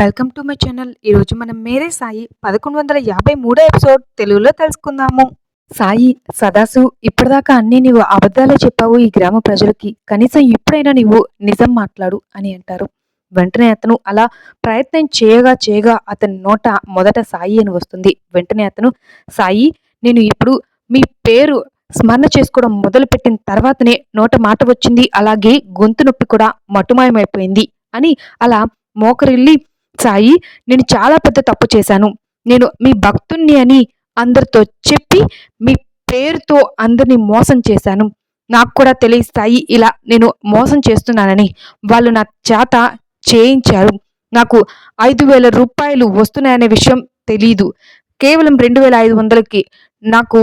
Welcome to my channel. ఈరోజు మనం మేరే సాయి పదకొండు వందల యాభై మూడో ఎపిసోడ్ తెలుగులో తెలుసుకుందాము. సాయి సదాసు ఇప్పటిదాకా అన్ని నీవు అబద్ధాలే చెప్పావు ఈ గ్రామ ప్రజలకి. కనీసం ఇప్పుడైనా నీవు నిజం మాట్లాడు అని అంటారు. వెంటనే అతను అలా ప్రయత్నం చేయగా చేయగా అతని నోట మొదట సాయి అని వస్తుంది. వెంటనే అతను సాయి నేను ఇప్పుడు మీ పేరు స్మరణ చేసుకోవడం మొదలుపెట్టిన తర్వాతనే నోట మాట వచ్చింది. అలాగే గొంతు నొప్పి కూడా మటుమాయమైపోయింది అని అలా మోకరిల్లి సాయి నేను చాలా పెద్ద తప్పు చేశాను. నేను మీ భక్తుణ్ణి అని అందరితో చెప్పి మీ పేరుతో అందరినీ మోసం చేశాను. నాకు కూడా తెలియ సాయి ఇలా నేను మోసం చేస్తున్నానని. వాళ్ళు నా చేత చేయించారు. నాకు ఐదు వేల రూపాయలు వస్తున్నాయనే విషయం తెలీదు. కేవలం రెండు వేల ఐదు వందలకి నాకు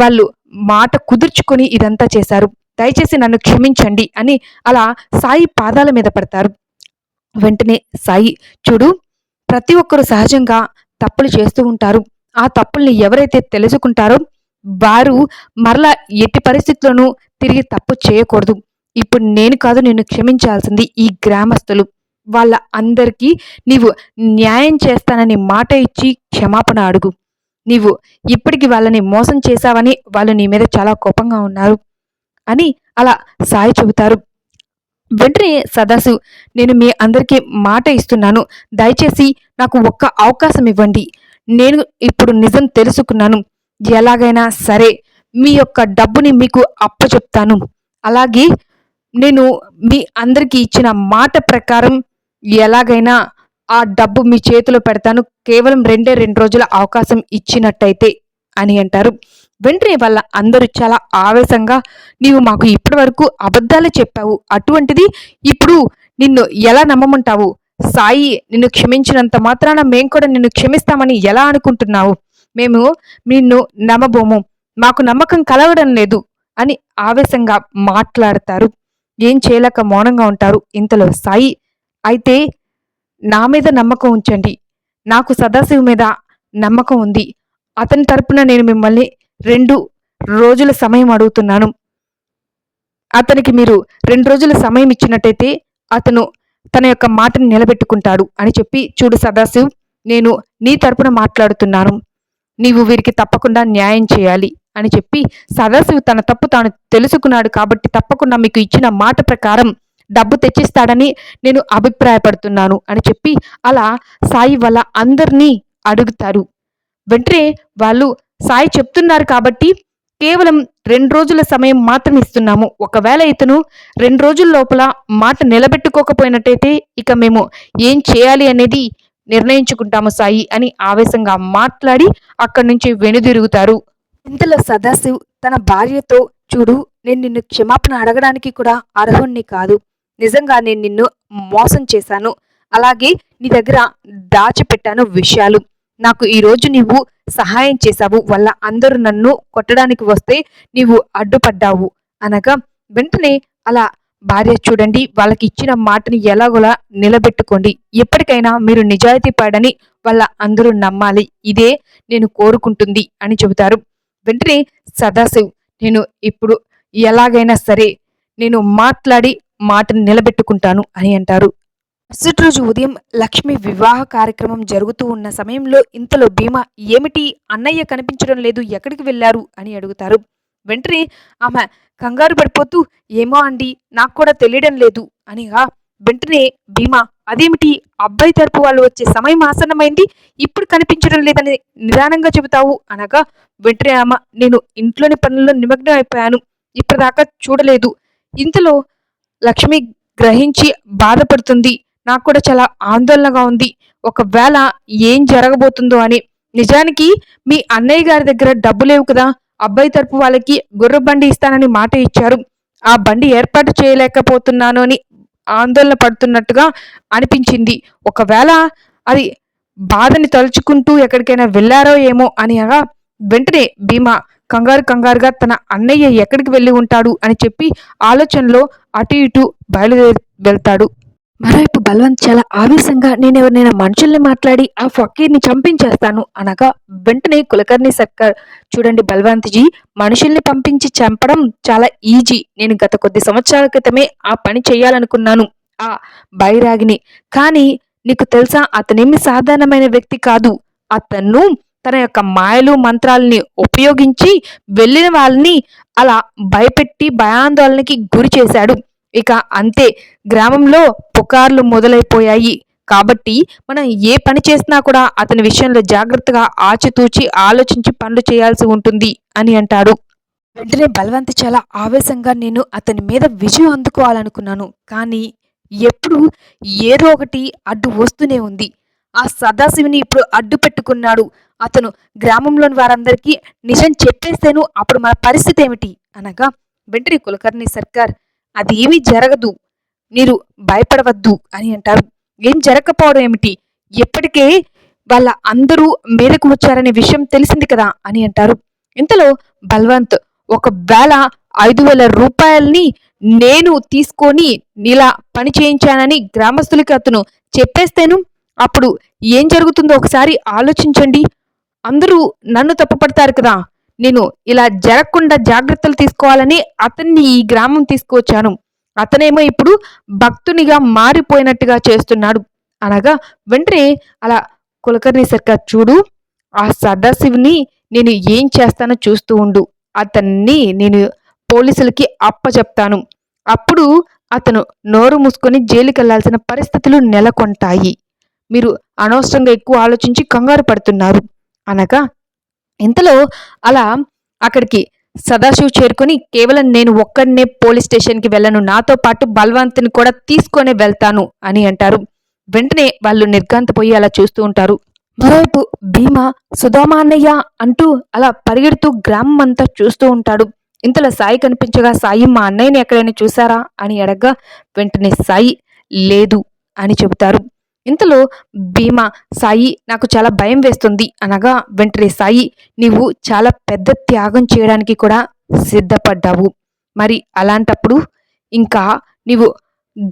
వాళ్ళు మాట కుదుర్చుకొని ఇదంతా చేశారు. దయచేసి నన్ను క్షమించండి అని అలా సాయి పాదాల మీద పడతారు. వెంటనే సాయి చూడు ప్రతి ఒక్కరు సహజంగా తప్పులు చేస్తూ ఉంటారు. ఆ తప్పుల్ని ఎవరైతే తెలుసుకుంటారో వారు మరలా ఎట్టి పరిస్థితుల్లోనూ తిరిగి తప్పు చేయకూడదు. ఇప్పుడు నేను కాదు నిన్ను క్షమించాల్సింది ఈ గ్రామస్తులు. వాళ్ళ అందరికీ నీవు న్యాయం చేస్తానని మాట ఇచ్చి క్షమాపణ అడుగు. నీవు ఇప్పటికి వాళ్ళని మోసం చేశావని వాళ్ళు నీ మీద చాలా కోపంగా ఉన్నారు అని అలా సాయి చెబుతారు. వెంటనే సదాశివ్ నేను మీ అందరికీ మాట ఇస్తున్నాను. దయచేసి నాకు ఒక్క అవకాశం ఇవ్వండి. నేను ఇప్పుడు నిజం తెలుసుకున్నాను. ఎలాగైనా సరే మీ యొక్క డబ్బుని మీకు అప్పచెప్తాను. అలాగే నేను మీ అందరికీ ఇచ్చిన మాట ప్రకారం ఎలాగైనా ఆ డబ్బు మీ చేతిలో పెడతాను. కేవలం రెండే రెండు రోజుల అవకాశం ఇచ్చినట్టయితే అని అంటారు. వెంటనే వల్ల అందరూ చాలా ఆవేశంగా నీవు మాకు ఇప్పటి వరకు చెప్పావు. అటువంటిది ఇప్పుడు నిన్ను ఎలా నమ్మమంటావు? సాయి నిన్ను క్షమించినంత మాత్రాన మేము కూడా నిన్ను క్షమిస్తామని ఎలా అనుకుంటున్నావు? మేము నిన్ను నమ్మబోము. మాకు నమ్మకం కలగడం లేదు అని ఆవేశంగా మాట్లాడతారు. ఏం చేయలేక మౌనంగా ఉంటారు ఇంతలో సాయి. అయితే నా మీద నమ్మకం ఉంచండి. నాకు సదాశివు మీద నమ్మకం ఉంది. అతని తరపున నేను మిమ్మల్ని రెండు రోజుల సమయం అడుగుతున్నాను. అతనికి మీరు రెండు రోజుల సమయం ఇచ్చినట్టయితే అతను తన యొక్క మాటను నిలబెట్టుకుంటాడు అని చెప్పి చూడు సదాశివ్ నేను నీ తరపున మాట్లాడుతున్నాను. నీవు వీరికి తప్పకుండా న్యాయం చేయాలి అని చెప్పి సదాశివ్ తన తప్పు తాను తెలుసుకున్నాడు కాబట్టి తప్పకుండా మీకు ఇచ్చిన మాట ప్రకారం డబ్బు తెచ్చిస్తాడని నేను అభిప్రాయపడుతున్నాను అని చెప్పి అలా సాయి వాళ్ళ అందరినీ అడుగుతారు. వెంటనే వాళ్ళు సాయి చెప్తున్నారు కాబట్టి కేవలం రెండు రోజుల సమయం మాత్రం ఇస్తున్నాము. ఒకవేళ ఇతను రెండు రోజుల లోపల మాట నిలబెట్టుకోకపోయినట్టయితే ఇక మేము ఏం చేయాలి అనేది నిర్ణయించుకుంటాము సాయి అని ఆవేశంగా మాట్లాడి అక్కడి నుంచి వెనుదిరుగుతారు. ఇంతలో సదాశివ్ తన భార్యతో చూడు నేను నిన్ను క్షమాపణ అడగడానికి కూడా అర్హుణ్ణి కాదు. నిజంగా నేను నిన్ను మోసం చేశాను. అలాగే నీ దగ్గర దాచిపెట్టాను విషయాలు. నాకు ఈరోజు నీవు సహాయం చేశావు వల్ల అందరూ నన్ను కొట్టడానికి వస్తే నీవు అడ్డుపడ్డావు అనగా వెంటనే అలా భార్య చూడండి వాళ్ళకి ఇచ్చిన మాటని ఎలాగోలా నిలబెట్టుకోండి. ఎప్పటికైనా మీరు నిజాయితీ పడని వాళ్ళ అందరూ నమ్మాలి. ఇదే నేను కోరుకుంటుంది అని చెబుతారు. వెంటనే సదాశివ్ నేను ఇప్పుడు ఎలాగైనా సరే నేను మాట్లాడి మాటను నిలబెట్టుకుంటాను అని అంటారు. మరుసటి రోజు ఉదయం లక్ష్మి వివాహ కార్యక్రమం జరుగుతూ ఉన్న సమయంలో ఇంతలో భీమా ఏమిటి? అన్నయ్య కనిపించడం లేదు ఎక్కడికి వెళ్ళారు? అని అడుగుతారు. వెంటనే ఆమె కంగారు పడిపోతూ ఏమో అండి నాకు కూడా తెలియడం లేదు అనిగా వెంటనే భీమా అదేమిటి? అబ్బాయి తరపు వాళ్ళు వచ్చే సమయం ఆసన్నమైంది ఇప్పుడు కనిపించడం లేదని నిదానంగా చెబుతావు అనగా వెంటనే ఆమె నేను ఇంట్లోని పనుల్లో నిమగ్నం అయిపోయాను ఇప్పటిదాకా చూడలేదు. ఇంతలో లక్ష్మి గ్రహించి బాధపడుతుంది. నాకు కూడా చాలా ఆందోళనగా ఉంది. ఒకవేళ ఏం జరగబోతుందో అని. నిజానికి మీ అన్నయ్య గారి దగ్గర డబ్బు లేవు కదా. అబ్బాయి తరపు వాళ్ళకి గుర్ర బండి ఇస్తానని మాట ఇచ్చారు. ఆ బండి ఏర్పాటు చేయలేకపోతున్నాను అని ఆందోళన పడుతున్నట్టుగా అనిపించింది. ఒకవేళ అది బాధని తలుచుకుంటూ ఎక్కడికైనా వెళ్ళారో ఏమో అని అనగా వెంటనే భీమా కంగారు కంగారుగా తన అన్నయ్య ఎక్కడికి వెళ్ళి ఉంటాడు అని చెప్పి ఆలోచనలో అటు ఇటు బయలుదేరి వెళ్తాడు. మరోవైపు బలవంత్ చాలా ఆవేశంగా నేను ఎవరినైనా మనుషుల్ని మాట్లాడి ఆ ఫకీర్ని చంపించేస్తాను అనగా వెంటనే కులకర్ణి సర్కార్. చూడండి బలవంత్జీ మనుషుల్ని పంపించి చంపడం చాలా ఈజీ. నేను గత కొద్ది సంవత్సరాల క్రితమే ఆ పని చేయాలనుకున్నాను ఆ బైరాగిని. కానీ నీకు తెలుసా అతనేమి సాధారణమైన వ్యక్తి కాదు. అతను తన యొక్క మాయలు మంత్రాలని ఉపయోగించి వెళ్ళిన వాళ్ళని అలా భయపెట్టి భయాందోళనకి గురి చేశాడు. ఇక అంతే గ్రామంలో పుకార్లు మొదలైపోయాయి. కాబట్టి మనం ఏ పని చేసినా కూడా అతని విషయంలో జాగ్రత్తగా ఆచితూచి ఆలోచించి పనులు చేయాల్సి ఉంటుంది అని అంటాడు. వెంటనే బలవంతి చాలా ఆవేశంగా నేను అతని మీద విజయం అందుకోవాలనుకున్నాను. కానీ ఎప్పుడు ఏదో ఒకటి అడ్డు వస్తూనే ఉంది. ఆ సదాశివిని ఇప్పుడు అడ్డు పెట్టుకున్నాడు. అతను గ్రామంలోని వారందరికీ నిజం చెప్పేస్తేను అప్పుడు మన పరిస్థితి ఏమిటి? అనగా వెంటనే కులకర్ణి సర్కార్ అది ఏమీ జరగదు. మీరు భయపడవద్దు అని అంటారు. ఏం జరగకపోవడం ఏమిటి? ఎప్పటికే వాళ్ళ అందరూ మేరకు వచ్చారనే విషయం తెలిసింది కదా అని అంటారు. ఇంతలో బల్వంత్ ఒకవేళ ఐదు వేల రూపాయల్ని నేను తీసుకొని నీలా పని చేయించానని గ్రామస్తులకి అతను చెప్పేస్తేను అప్పుడు ఏం జరుగుతుందో ఒకసారి ఆలోచించండి. అందరూ నన్ను తప్పుపడతారు కదా. నేను ఇలా జరగకుండా జాగ్రత్తలు తీసుకోవాలని అతన్ని ఈ గ్రామం తీసుకువచ్చాను. అతనేమో ఇప్పుడు భక్తునిగా మారిపోయినట్టుగా చేస్తున్నాడు. అనగా వెంటనే అలా కులకర్ణి సర్కార్ చూడు ఆ సదాశివుని నేను ఏం చేస్తానో చూస్తూ ఉండు. అతన్ని నేను పోలీసులకి అప్పచెప్తాను. అప్పుడు అతను నోరు మూసుకొని జైలుకి వెళ్ళాల్సిన పరిస్థితులు నెలకొంటాయి. మీరు అనవసరంగా ఎక్కువ ఆలోచించి కంగారు పడుతున్నారు. అనగా ఇంతలో అలా అక్కడికి సదాశివ్ చేరుకొని కేవలం నేను ఒక్కడనే పోలీస్ స్టేషన్కి వెళ్ళను. నాతో పాటు బల్వంత్ని కూడా తీసుకొని వెళ్తాను అని అంటారు. వెంటనే వాళ్ళు నిర్గాంతపోయి అలా చూస్తూ ఉంటారు. మరోవైపు భీమా సుధామాన్నయ్య అంటూ అలా పరిగెడుతూ గ్రామం అంతా చూస్తూ ఉంటాడు. ఇంతలో సాయి కనిపించగా సాయి మా అన్నయ్యని ఎక్కడైనా చూసారా అని అడగ్గా వెంటనే సాయి లేదు అని చెబుతారు. ఇంతలో భీమా సాయి నాకు చాలా భయం వేస్తుంది అనగా వెంటనే సాయి నీవు చాలా పెద్ద త్యాగం చేయడానికి కూడా సిద్ధపడ్డావు. మరి అలాంటప్పుడు ఇంకా నీవు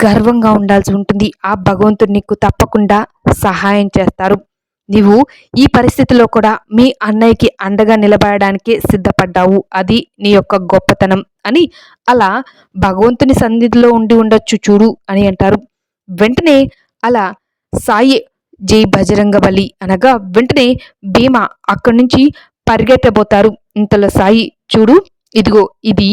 గర్వంగా ఉండాల్సి ఉంటుంది. ఆ భగవంతుడు నీకు తప్పకుండా సహాయం చేస్తారు. నీవు ఈ పరిస్థితిలో కూడా మీ అన్నయ్యకి అండగా నిలబడడానికి సిద్ధపడ్డావు. అది నీ యొక్క గొప్పతనం అని అలా భగవంతుని సన్నిధిలో ఉండి ఉండొచ్చు చూడు అని అంటారు. వెంటనే అలా సాయి. జై బజరంగ బలి అనగా వెంటనే భీమ అక్కడి నుంచి పరిగెట్టబోతారు ఇంతలో సాయి చూడు ఇదిగో ఇది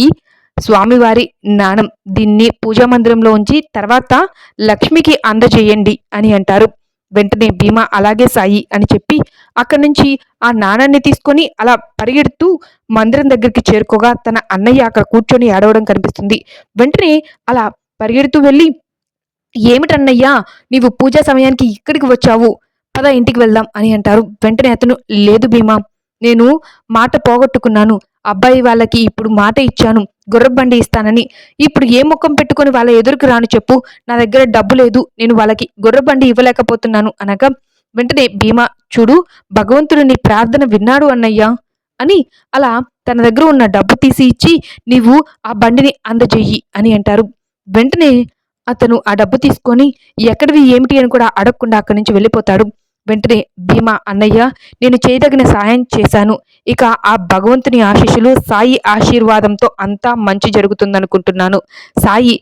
స్వామివారి నాణం. దీన్ని పూజా మందిరంలో ఉంచి తర్వాత లక్ష్మికి అందజేయండి అని అంటారు. వెంటనే భీమా అలాగే సాయి అని చెప్పి అక్కడి నుంచి ఆ నాణాన్ని తీసుకొని అలా పరిగెడుతూ మందిరం దగ్గరికి చేరుకోగా తన అన్నయ్య అక్కడ కూర్చొని ఏడవడం కనిపిస్తుంది. వెంటనే అలా పరిగెడుతూ వెళ్ళి ఏమిటన్నయ్యా? నీవు పూజా సమయానికి ఇక్కడికి వచ్చావు. పద ఇంటికి వెళ్దాం అని అంటారు. వెంటనే అతను లేదు భీమా నేను మాట పోగొట్టుకున్నాను. అబ్బాయి వాళ్ళకి ఇప్పుడు మాట ఇచ్చాను. గుర్రబండి ఇస్తానని. ఇప్పుడు ఏ ముఖం పెట్టుకొని వాళ్ళ ఎదురుకు రాను చెప్పు. నా దగ్గర డబ్బు లేదు. నేను వాళ్ళకి గుర్రబండి ఇవ్వలేకపోతున్నాను అనగా వెంటనే భీమా చూడు భగవంతుడు నీ ప్రార్థన విన్నాడు అన్నయ్యా అని అలా తన దగ్గర ఉన్న డబ్బు తీసి ఇచ్చి నీవు ఆ బండిని అందజేయి అని అంటారు. వెంటనే అతను ఆ డబ్బు తీసుకొని ఎక్కడివి ఏమిటి అని కూడా అడగకుండా అక్కడి నుంచి వెళ్ళిపోతాడు. వెంటనే భీమా అన్నయ్య నేను చేయదగిన సాయం చేశాను. ఇక ఆ భగవంతుని ఆశీస్సులు సాయి ఆశీర్వాదంతో అంతా మంచి జరుగుతుందనుకుంటున్నాను. సాయి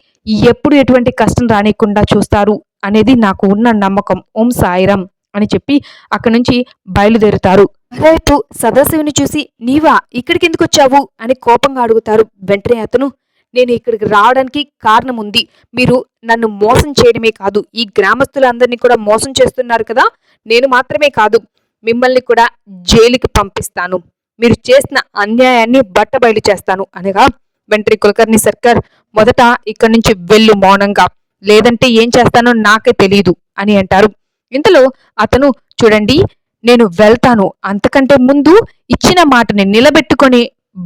ఎప్పుడు ఎటువంటి కష్టం రానియకుండా చూస్తారు అనేది నాకు ఉన్న నమ్మకం. ఓం సాయిరామ్ అని చెప్పి అక్కడి నుంచి బయలుదేరుతారు. రేపు సదాశివుని చూసి నీవా ఇక్కడికి ఎందుకు వచ్చావు? అని కోపంగా అడుగుతారు. వెంటనే అతను నేను ఇక్కడికి రావడానికి కారణం ఉంది. మీరు నన్ను మోసం చేయడమే కాదు ఈ గ్రామస్తులందరినీ కూడా మోసం చేస్తున్నారు కదా నేను మాత్రమే కాదు మిమ్మల్ని కూడా జైలుకి పంపిస్తాను. మీరు చేసిన అన్యాయాన్ని బట్టబయలు చేస్తాను అనగా వెంట్రి కులకర్ణి సర్కార్ మొదట ఇక్కడి నుంచి వెళ్ళు మౌనంగా లేదంటే ఏం చేస్తానో నాకే తెలియదు అని అంటారు. ఇంతలో అతను చూడండి నేను వెళ్తాను. అంతకంటే ముందు ఇచ్చిన మాటని నిలబెట్టుకొని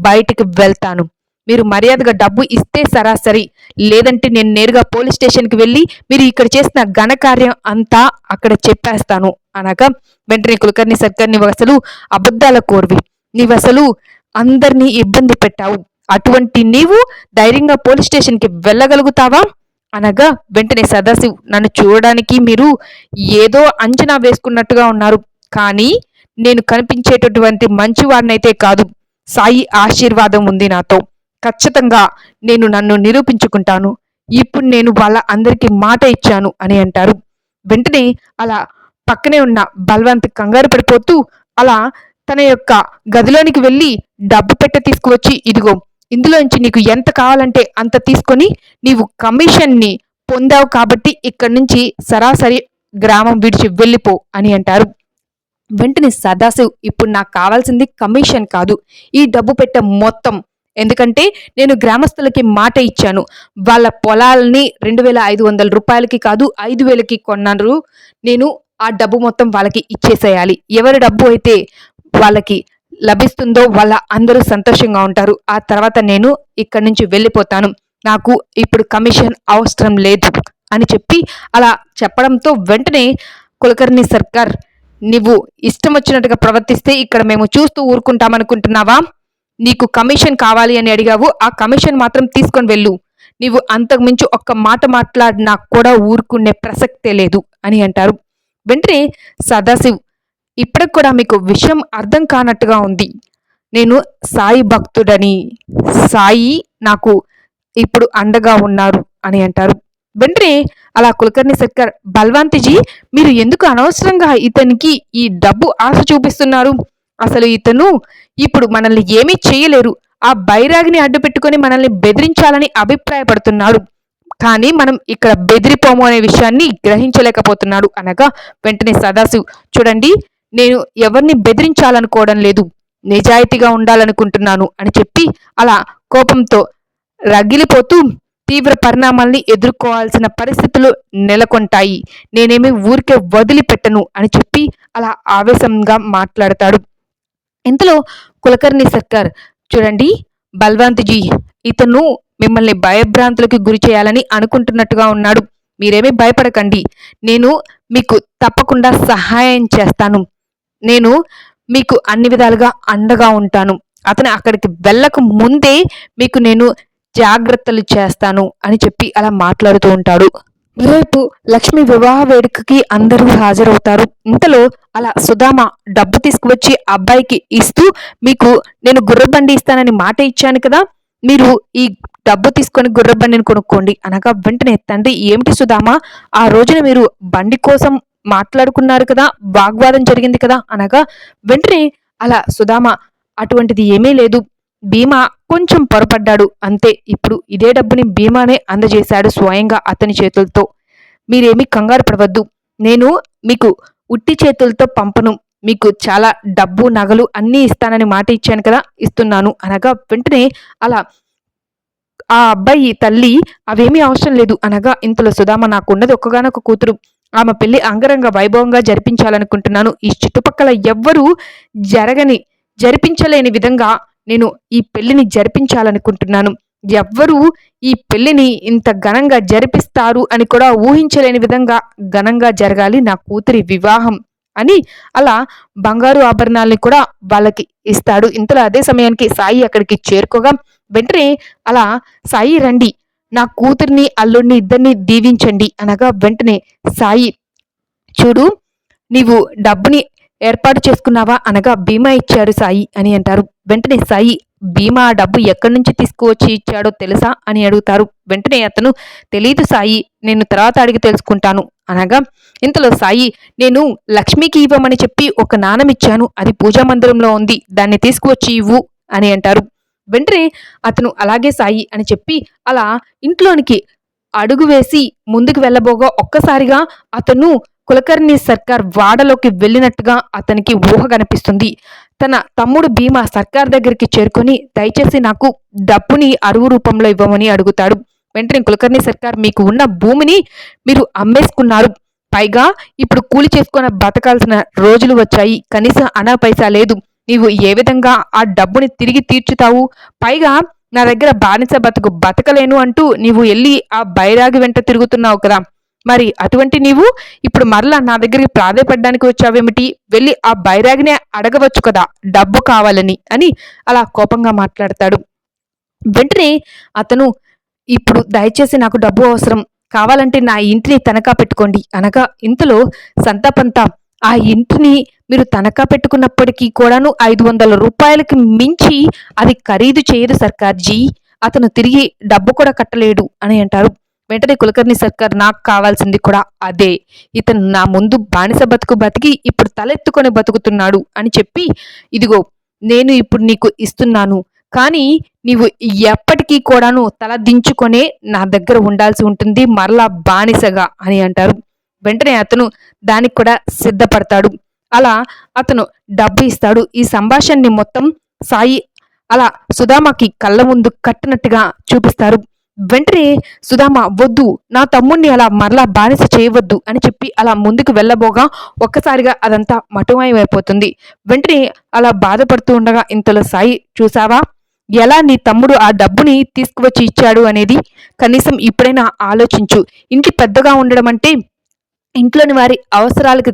బయటికి వెళ్తాను. మీరు మర్యాదగా డబ్బు ఇస్తే సరాసరి. లేదంటే నేను నేరుగా పోలీస్ స్టేషన్కి వెళ్ళి మీరు ఇక్కడ చేసిన ఘనకార్యం అంతా అక్కడ చెప్పేస్తాను. అనగా వెంటనే కులకర్ణి సర్కార్ నీవు అసలు అబద్ధాల కోర్వి. నీవు అసలు అందరినీ ఇబ్బంది పెట్టావు. అటువంటి నీవు ధైర్యంగా పోలీస్ స్టేషన్కి వెళ్ళగలుగుతావా? అనగా వెంటనే సదాశివ్ నన్ను చూడడానికి మీరు ఏదో అంచనా వేసుకున్నట్టుగా ఉన్నారు. కానీ నేను కనిపించేటటువంటి మంచివాడినైతే కాదు. సాయి ఆశీర్వాదం ఉంది నాతో. ఖచ్చితంగా నేను నన్ను నిరూపించుకుంటాను. ఇప్పుడు నేను వాళ్ళ అందరికీ మాట ఇచ్చాను అని అంటారు. వెంటనే అలా పక్కనే ఉన్న బల్వంత్ కంగారు పడిపోతూ అలా తన యొక్క గదిలోనికి వెళ్ళి డబ్బు పెట్ట తీసుకువచ్చి ఇదిగో ఇందులోంచి నీకు ఎంత కావాలంటే అంత తీసుకొని నీవు కమిషన్ని పొందావు కాబట్టి ఇక్కడి నుంచి సరాసరి గ్రామం విడిచి వెళ్ళిపో అని అంటారు. వెంటనే సదాశివ్ ఇప్పుడు నాకు కావాల్సింది కమిషన్ కాదు. ఈ డబ్బు పెట్ట మొత్తం ఎందుకంటే నేను గ్రామస్తులకి మాట ఇచ్చాను. వాళ్ళ పొలాలని రెండు వేల ఐదు వందల రూపాయలకి కాదు ఐదు వేలకి కొన్నారు. నేను ఆ డబ్బు మొత్తం వాళ్ళకి ఇచ్చేసేయాలి. ఎవరి డబ్బు అయితే వాళ్ళకి లభిస్తుందో వాళ్ళ అందరూ సంతోషంగా ఉంటారు. ఆ తర్వాత నేను ఇక్కడి నుంచి వెళ్ళిపోతాను. నాకు ఇప్పుడు కమిషన్ అవసరం లేదు అని చెప్పి అలా చెప్పడంతో వెంటనే కులకర్ణి సర్కార్ నువ్వు ఇష్టం వచ్చినట్టుగా ప్రవర్తిస్తే ఇక్కడ మేము చూస్తూ ఊరుకుంటామనుకుంటున్నావా? నీకు కమిషన్ కావాలి అని అడిగావు ఆ కమిషన్ మాత్రం తీసుకొని వెళ్ళు. నీవు అంతకుమించి ఒక్క మాట మాట్లాడినా కూడా ఊరుకునే ప్రసక్తే లేదు అని అంటారు. వెంటనే సదాశివ్ ఇప్పటికి కూడా మీకు విషయం అర్థం కానట్టుగా ఉంది. నేను సాయి భక్తుడని సాయి నాకు ఇప్పుడు అండగా ఉన్నారు అని అంటారు. వెంటనే అలా కులకర్ణి సర్కార్ బల్వంతిజీ మీరు ఎందుకు అనవసరంగా ఇతనికి ఈ డబ్బు ఆశ చూపిస్తున్నారు? అసలు ఇతను ఇప్పుడు మనల్ని ఏమీ చేయలేరు. ఆ బైరాగిని అడ్డు పెట్టుకొని మనల్ని బెదిరించాలని అభిప్రాయపడుతున్నాడు. కానీ మనం ఇక్కడ బెదిరిపోము అనే విషయాన్ని గ్రహించలేకపోతున్నాడు. అనగా వెంటనే సదాశివ్ చూడండి నేను ఎవరిని బెదిరించాలనుకోవడం లేదు. నిజాయితీగా ఉండాలనుకుంటున్నాను అని చెప్పి అలా కోపంతో రగిలిపోతూ తీవ్ర పరిణామాల్ని ఎదుర్కోవాల్సిన పరిస్థితులు నెలకొంటాయి. నేనేమి ఊరికే వదిలిపెట్టను అని చెప్పి అలా ఆవేశంగా మాట్లాడతాడు. ఇంతలో కులకర్ణి సర్కార్ చూడండి బల్వంత్జీ ఇతను మిమ్మల్ని భయభ్రాంతులకి గురి చేయాలని అనుకుంటున్నట్టుగా ఉన్నాడు. మీరేమీ భయపడకండి. నేను మీకు తప్పకుండా సహాయం చేస్తాను. నేను మీకు అన్ని విధాలుగా అండగా ఉంటాను. అతను అక్కడికి వెళ్ళక ముందే మీకు నేను జాగ్రత్తలు చేస్తాను అని చెప్పి అలా మాట్లాడుతూ ఉంటాడు. రేపు లక్ష్మి వివాహ వేడుకకి అందరూ హాజరవుతారు. ఇంతలో అలా సుధామ డబ్బు తీసుకువచ్చి అబ్బాయికి ఇస్తూ మీకు నేను గుర్రబండి ఇస్తానని మాట ఇచ్చాను కదా మీరు ఈ డబ్బు తీసుకొని గుర్రబండిని కొనుక్కోండి. అనగా వెంటనే తండ్రి ఏమిటి సుధామ? ఆ రోజున మీరు బండి కోసం మాట్లాడుకున్నారు కదా వాగ్వాదం జరిగింది కదా. అనగా వెంటనే అలా సుధామ అటువంటిది ఏమీ లేదు. భీమా కొంచెం పొరపడ్డాడు. అంతే ఇప్పుడు ఇదే డబ్బుని భీమానే అందజేశాడు స్వయంగా అతని చేతులతో. మీరేమీ కంగారు పడవద్దు. నేను మీకు ఉట్టి చేతులతో పంపను. మీకు చాలా డబ్బు నగలు అన్నీ ఇస్తానని మాట ఇచ్చాను కదా ఇస్తున్నాను. అనగా వెంటనే అలా ఆ అబ్బాయి తల్లి అవేమీ అవసరం లేదు. అనగా ఇంతలో సుధామ నాకున్నది ఒక్కగానొక కూతురు. ఆమె పెళ్ళి అంగరంగ వైభవంగా జరిపించాలనుకుంటున్నాను. ఈ చుట్టుపక్కల ఎవ్వరూ జరగని జరిపించలేని విధంగా నేను ఈ పెళ్ళిని జరిపించాలనుకుంటున్నాను. ఎవ్వరూ ఈ పెళ్ళిని ఇంత ఘనంగా జరిపిస్తారు అని కూడా ఊహించలేని విధంగా ఘనంగా జరగాలి నా కూతురి వివాహం అని అలా బంగారు ఆభరణాలని కూడా వాళ్ళకి ఇస్తాడు. ఇంతలో అదే సమయానికి సాయి అక్కడికి చేరుకోగా వెంటనే అలా సాయి రండి నా కూతుర్ని అల్లుడిని ఇద్దరిని దీవించండి అనగా వెంటనే సాయి చూడు నీవు డబ్బుని ఏర్పాటు చేసుకున్నావా అనగా బీమా ఇచ్చాడు సాయి అని అంటారు. వెంటనే సాయి బీమా డబ్బు ఎక్కడి నుంచి తీసుకువచ్చి ఇచ్చాడో తెలుసా అని అడుగుతారు. వెంటనే అతను తెలీదు సాయి నేను తర్వాత అడిగి తెలుసుకుంటాను అనగా ఇంతలో సాయి నేను లక్ష్మికి ఇవ్వమని చెప్పి ఒక నాణం ఇచ్చాను. అది పూజా మందిరంలో ఉంది దాన్ని తీసుకువచ్చి ఇవ్వు అని అంటారు. వెంటనే అతను అలాగే సాయి అని చెప్పి అలా ఇంట్లోనికి అడుగు వేసి ముందుకు వెళ్ళబోగా ఒక్కసారిగా అతను కులకర్ణి సర్కార్ వాడలోకి వెళ్ళినట్టుగా అతనికి ఊహ కనిపిస్తుంది. తన తమ్ముడు భీమా సర్కార్ దగ్గరికి చేరుకొని దయచేసి నాకు డబ్బుని అరువు రూపంలో ఇవ్వమని అడుగుతాడు. వెంటనే కులకర్ణి సర్కార్ మీకు ఉన్న భూమిని మీరు అమ్మేసుకున్నారు. పైగా ఇప్పుడు కూలి చేసుకున్న బతకాల్సిన రోజులు వచ్చాయి. కనీసం అనా పైసా లేదు. నీవు ఏ విధంగా ఆ డబ్బుని తిరిగి తీర్చుతావు? పైగా నా దగ్గర బానిస బతుకు బతకలేను అంటూ నీవు వెళ్ళి ఆ బైరాగి వెంట తిరుగుతున్నావు కదా. మరి అటువంటి నీవు ఇప్పుడు మరలా నా దగ్గరికి ప్రాధాయపడడానికి వచ్చావేమిటి? వెళ్ళి ఆ బైరాగినే అడగవచ్చు కదా డబ్బు కావాలని అని అలా కోపంగా మాట్లాడతాడు. వెంటనే అతను ఇప్పుడు దయచేసి నాకు డబ్బు అవసరం కావాలంటే నా ఇంటిని తనఖా పెట్టుకోండి. అనగా ఇంతలో సంతాపంతా ఆ ఇంటిని మీరు తనఖా పెట్టుకున్నప్పటికీ కూడాను ఐదు వందల రూపాయలకి మించి అది ఖరీదు చేయదు సర్కార్జీ. అతను తిరిగి డబ్బు కూడా కట్టలేడు అని అంటారు. వెంటనే కులకర్ణి సర్కార్ నాకు కావాల్సింది కూడా అదే. ఇతను నా ముందు బానిస బతుకు బతికి ఇప్పుడు తలెత్తుకొని బతుకుతున్నాడు అని చెప్పి ఇదిగో నేను ఇప్పుడు నీకు ఇస్తున్నాను. కానీ నీవు ఎప్పటికీ కూడాను తల దించుకొనే నా దగ్గర ఉండాల్సి ఉంటుంది మరలా బానిసగా అని అంటారు. వెంటనే అతను దానికి కూడా సిద్ధపడతాడు. అలా అతను డబ్బు ఇస్తాడు. ఈ సంభాషణని మొత్తం సాయి అలా సుధామకి కళ్ళ ముందు కట్టినట్టుగా చూపిస్తారు. వెంటనే సుధామ వద్దు. నా తమ్ముణ్ణి అలా మరలా బానిస చేయవద్దు అని చెప్పి అలా ముందుకు వెళ్ళబోగా ఒక్కసారిగా అదంతా మటుమాయమైపోతుంది. వెంటనే అలా బాధపడుతూ ఉండగా ఇంతలో సాయి చూసావా ఎలా నీ తమ్ముడు ఆ డబ్బుని తీసుకువచ్చి ఇచ్చాడు అనేది? కనీసం ఇప్పుడైనా ఆలోచించు. ఇంటి పెద్దగా ఉండడం అంటే ఇంట్లోని వారి అవసరాలకు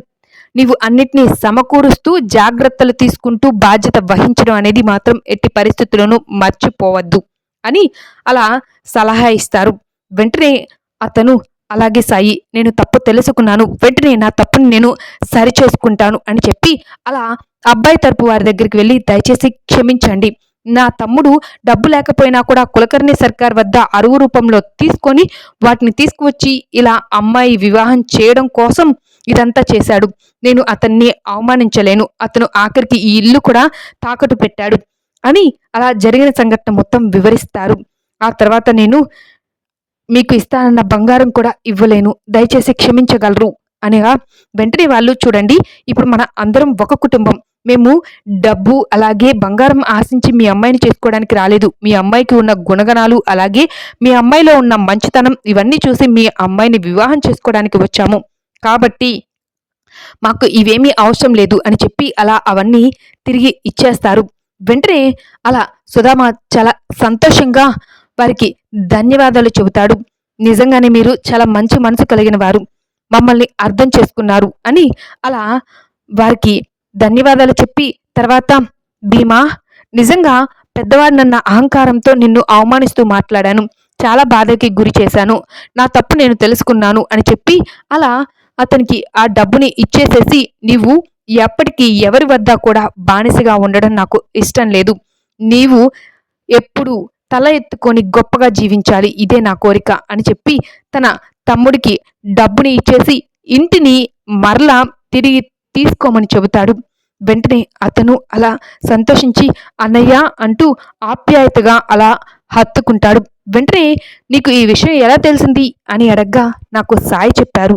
నీవు అన్నిటినీ సమకూరుస్తూ జాగ్రత్తలు తీసుకుంటూ బాధ్యత వహించడం అనేది మాత్రం ఎట్టి పరిస్థితుల్లోనూ మర్చిపోవద్దు. అని అలా సలహా ఇస్తారు. వెంటనే అతను అలాగే సాయి నేను తప్పు తెలుసుకున్నాను. వెంటనే నా తప్పుని నేను సరిచేసుకుంటాను అని చెప్పి అలా అబ్బాయి తరపు వారి దగ్గరికి వెళ్ళి దయచేసి క్షమించండి. నా తమ్ముడు డబ్బు లేకపోయినా కూడా కులకర్ణి సర్కార్ వద్ద అరువు రూపంలో తీసుకొని వాటిని తీసుకువచ్చి ఇలా అమ్మాయి వివాహం చేయడం కోసం ఇదంతా చేశాడు. నేను అతన్ని అవమానించలేను. అతను ఆఖరికి ఈ ఇల్లు కూడా తాకట్టు పెట్టాడు. అని అలా జరిగిన సంఘటన మొత్తం వివరిస్తారు. ఆ తర్వాత నేను మీకు ఇస్తానన్న బంగారం కూడా ఇవ్వలేను దయచేసి క్షమించగలరు అనగా వెంటనే వాళ్ళు చూడండి ఇప్పుడు మన అందరం ఒక కుటుంబం. మేము డబ్బు అలాగే బంగారం ఆశించి మీ అమ్మాయిని చేసుకోవడానికి రాలేదు. మీ అమ్మాయికి ఉన్న గుణగణాలు అలాగే మీ అమ్మాయిలో ఉన్న మంచితనం ఇవన్నీ చూసి మీ అమ్మాయిని వివాహం చేసుకోవడానికి వచ్చాము. కాబట్టి మాకు ఇవేమీ అవసరం లేదు అని చెప్పి అలా అవన్నీ తిరిగి ఇచ్చేస్తారు. వెంటనే అలా సుధామ చాలా సంతోషంగా వారికి ధన్యవాదాలు చెబుతాడు. నిజంగానే మీరు చాలా మంచి మనసు కలిగిన వారు. మమ్మల్ని అర్థం చేసుకున్నారు అని అలా వారికి ధన్యవాదాలు చెప్పి తర్వాత భీమా నిజంగా పెద్దవాడు నన్న అహంకారంతో నిన్ను అవమానిస్తూ మాట్లాడాను. చాలా బాధకి గురి చేశాను. నా తప్పు నేను తెలుసుకున్నాను అని చెప్పి అలా అతనికి ఆ డబ్బుని ఇచ్చేసేసి నీవు ఎప్పటికీ ఎవరి వద్ద కూడా బానిసగా ఉండడం నాకు ఇష్టం లేదు. నీవు ఎప్పుడు తల ఎత్తుకొని గొప్పగా జీవించాలి ఇదే నా కోరిక అని చెప్పి తన తమ్ముడికి డబ్బుని ఇచ్చేసి ఇంటిని మరలా తిరిగి తీసుకోమని చెబుతాడు. వెంటనే అతను అలా సంతోషించి అన్నయ్య అంటూ ఆప్యాయతగా అలా హత్తుకుంటాడు. వెంటనే నీకు ఈ విషయం ఎలా తెలిసింది? అని అడగ్గా నాకు సాయి చెప్పారు.